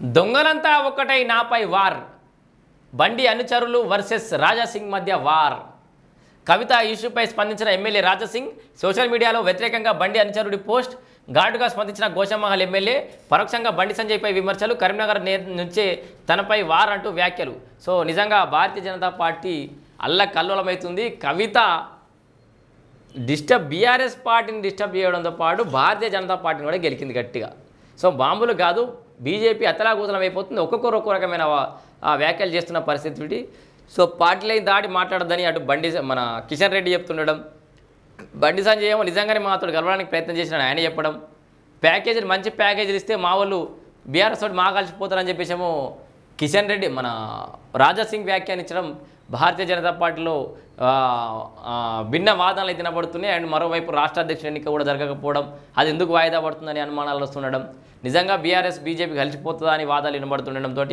దొంగలంతా ఒక్కటై నాపై వార్. బండి అనుచరులు వర్సెస్ రాజాసింగ్ మధ్య వార్. కవిత ఇష్యూపై స్పందించిన ఎమ్మెల్యే రాజాసింగ్ సోషల్ మీడియాలో వ్యతిరేకంగా బండి అనుచరుడి పోస్ట్ ఘాటుగా స్పందించిన గోషమహల్ ఎమ్మెల్యే పరోక్షంగా బండి సంజయ్పై విమర్శలు కరీంనగర్ నుంచే తనపై వార్ అంటూ వ్యాఖ్యలు. సో నిజంగా భారతీయ జనతా పార్టీ అల్ల కల్లోలమవుతుంది కవిత డిస్టర్బ్ బీఆర్ఎస్ పార్టీని డిస్టర్బ్ చేయడంతో పాటు భారతీయ జనతా పార్టీని కూడా గెలికింది గట్టిగా. సో బాంబులు కాదు బీజేపీ అతలాకుతలం అయిపోతుంది. ఒక్కొక్కరు ఒక్కో రకమైన ఆ వ్యాఖ్యలు చేస్తున్న పరిస్థితి సో పార్టీలై దాటి మాట్లాడదని అటు బండి మన కిషన్ రెడ్డి చెప్తుండడం. బండి సంజయ్ ఏమో నిజంగానే మా అతడు కలవడానికి ప్రయత్నం చేసిన ఆయన చెప్పడం. ప్యాకేజీలు మంచి ప్యాకేజీలు ఇస్తే మా వాళ్ళు బీఆర్ఎస్ తోటి మా కలిసిపోతారని చెప్పేసేమో కిషన్ రెడ్డి మన రాజాసింగ్ వ్యాఖ్యానించడం భారతీయ జనతా పార్టీలో భిన్న వాదనలు అయితే వినబడుతున్నాయి. అండ్ మరోవైపు రాష్ట్ర అధ్యక్షుడు ఎన్నిక కూడా జరగకపోవడం అది ఎందుకు వాయిదా పడుతుందని అనుమానాలు వస్తుండడం నిజంగా బీఆర్ఎస్ బీజేపీ కలిసిపోతుందా అని వాదాలు వినబడుతుండడంతో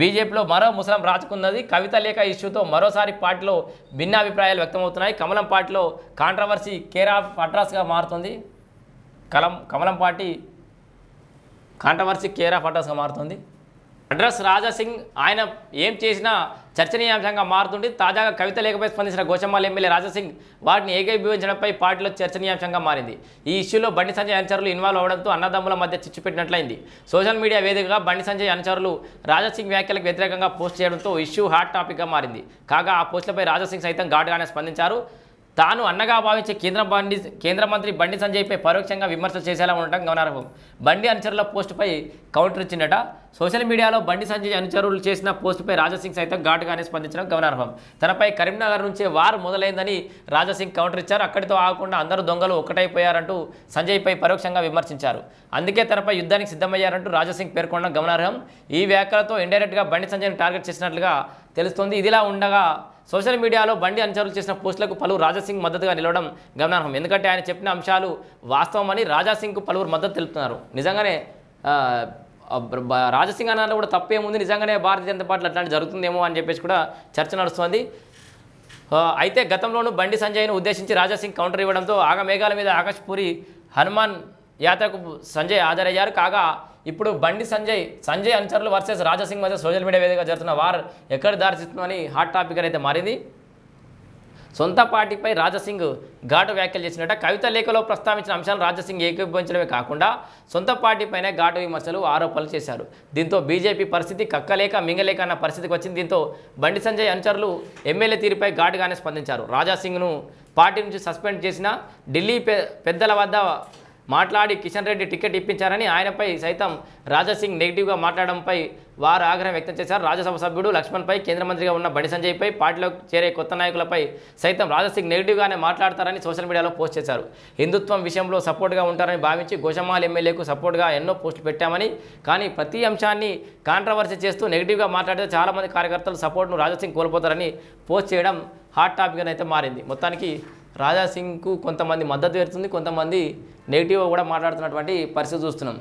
బీజేపీలో మరో ముసలం రాచుకున్నది కవిత లేఖ ఇష్యూతో మరోసారి పార్టీలో భిన్న అభిప్రాయాలు వ్యక్తమవుతున్నాయి. కమలం పార్టీలో కాంట్రవర్సీ కేర్ ఆఫ్ అడ్రస్గా మారుతుంది. కలం కమలం పార్టీ కాంట్రవర్సీ కేర్ ఆఫ్ అడ్రస్గా మారుతుంది. అడ్రస్ రాజాసింగ్ ఆయన ఏం చేసినా చర్చనీయాంశంగా మారుతుంది తాజాగా కవిత లేఖపై స్పందించిన గోచమ్మాల ఎమ్మెల్యే రాజాసింగ్ వాటిని ఏకీభవించడంపై పార్టీలో చర్చనీయాంశంగా మారింది. ఈ ఇష్యూలో బండి సంజయ్ అనుచరులు ఇన్వాల్వ్ అవడంతో అన్నదమ్ముల మధ్య చిచ్చు పెట్టినట్లయింది. సోషల్ మీడియా వేదికగా బండి సంజయ్ అనుచరులు రాజాసింగ్ వ్యాఖ్యలకు వ్యతిరేకంగా పోస్ట్ చేయడంతో ఇష్యూ హాట్ టాపిక్గా మారింది. కాగా ఆ పోస్టులపై రాజాసింగ్ సైతం ఘాటుగానే స్పందించారు. తాను అన్నగా భావించే కేంద్ర బండి కేంద్ర మంత్రి బండి సంజయ్పై పరోక్షంగా విమర్శలు చేసేలా ఉండటం గమనార్హం. బండి అనుచరుల పోస్టుపై కౌంటర్ ఇచ్చిందట. సోషల్ మీడియాలో బండి సంజయ్ అనుచరులు చేసిన పోస్టుపై రాజాసింగ్ సైతం ఘాటుగానే స్పందించడం గమనార్హం. తనపై కరీంనగర్ నుంచే వారు మొదలైందని రాజాసింగ్ కౌంటర్ ఇచ్చారు. అక్కడితో ఆగకుండా అందరూ దొంగలు ఒక్కటైపోయారంటూ సంజయ్పై పరోక్షంగా విమర్శించారు. అందుకే తనపై యుద్ధానికి సిద్ధమయ్యారంటూ రాజాసింగ్ పేర్కొనడం గమనార్హం. ఈ వ్యాఖ్యలతో ఇండైరెక్ట్గా బండి సంజయ్ను టార్గెట్ చేసినట్లుగా తెలుస్తోంది. ఇదిలా ఉండగా సోషల్ మీడియాలో బండి అనుచరులు చేసిన పోస్టులకు పలువురు రాజాసింగ్ మద్దతుగా నిలవడం గమనార్హం. ఎందుకంటే ఆయన చెప్పిన అంశాలు వాస్తవమని రాజాసింగ్కు పలువురు మద్దతు తెలుపుతున్నారు. నిజంగానే రాజసింగ్ రాజాసింగ్ అన్న కూడా తప్పేముంది? నిజంగానే భారతీయ జనతా పార్టీలో అట్లాంటి జరుగుతుందేమో అని చెప్పేసి కూడా చర్చ నడుస్తోంది. అయితే గతంలోనూ బండి సంజయ్ను ఉద్దేశించి రాజాసింగ్ కౌంటర్ ఇవ్వడంతో ఆగమేఘాల మీద ఆకాశపూరి హనుమాన్ యాత్రకు సంజయ్ హాజరయ్యారు. కాగా ఇప్పుడు బండి సంజయ్ సంజయ్ అనుచరులు వర్సెస్ రాజాసింగ్ మధ్య సోషల్ మీడియా వేదికగా జరుగుతున్న వార్ ఎక్కడ దారితీస్తుందని హాట్ టాపిక్ అయితే మారింది. సొంత పార్టీపై రాజసింగ్ ఘాటు వ్యాఖ్యలు చేసినట్ట కవిత లేఖలో ప్రస్తావించిన అంశాలను రాజసింగ్ ఏకీభవించడమే కాకుండా సొంత పార్టీపైనే ఘాటు విమర్శలు ఆరోపణలు చేశారు. దీంతో బీజేపీ పరిస్థితి కక్కలేక మింగలేక అన్న పరిస్థితికి వచ్చింది. దీంతో బండి సంజయ్ అనుచరులు ఎమ్మెల్యే తీరుపై ఘాటుగానే స్పందించారు. రాజాసింగ్ను పార్టీ నుంచి సస్పెండ్ చేసిన ఢిల్లీ పెద్దల వద్ద మాట్లాడి కిషన్ రెడ్డి టికెట్ ఇప్పించారని ఆయనపై సైతం రాజాసింగ్ నెగిటివ్గా మాట్లాడడంపై వారు ఆగ్రహం వ్యక్తం చేశారు. రాజ్యసభ సభ్యుడు లక్ష్మణ్పై కేంద్ర మంత్రిగా ఉన్న బండి సంజయ్పై పార్టీలో చేరే కొత్త నాయకులపై సైతం రాజాసింగ్ నెగిటివ్గానే మాట్లాడతారని సోషల్ మీడియాలో పోస్ట్ చేశారు. హిందుత్వం విషయంలో సపోర్ట్గా ఉంటారని భావించి గోషమాల్ ఎమ్మెల్యేకు సపోర్ట్గా ఎన్నో పోస్టులు పెట్టామని కానీ ప్రతి అంశాన్ని కాంట్రవర్సీ చేస్తూ నెగిటివ్గా మాట్లాడితే చాలామంది కార్యకర్తలు సపోర్ట్ను రాజాసింగ్ కోల్పోతారని పోస్ట్ చేయడం హాట్ టాపిక్గా అయితే మారింది. మొత్తానికి రాజాసింగ్కు కొంతమంది మద్దతు పెడుతుంది కొంతమంది నెగిటివ్గా కూడా మాట్లాడుతున్నటువంటి పరిస్థితి చూస్తున్నాం.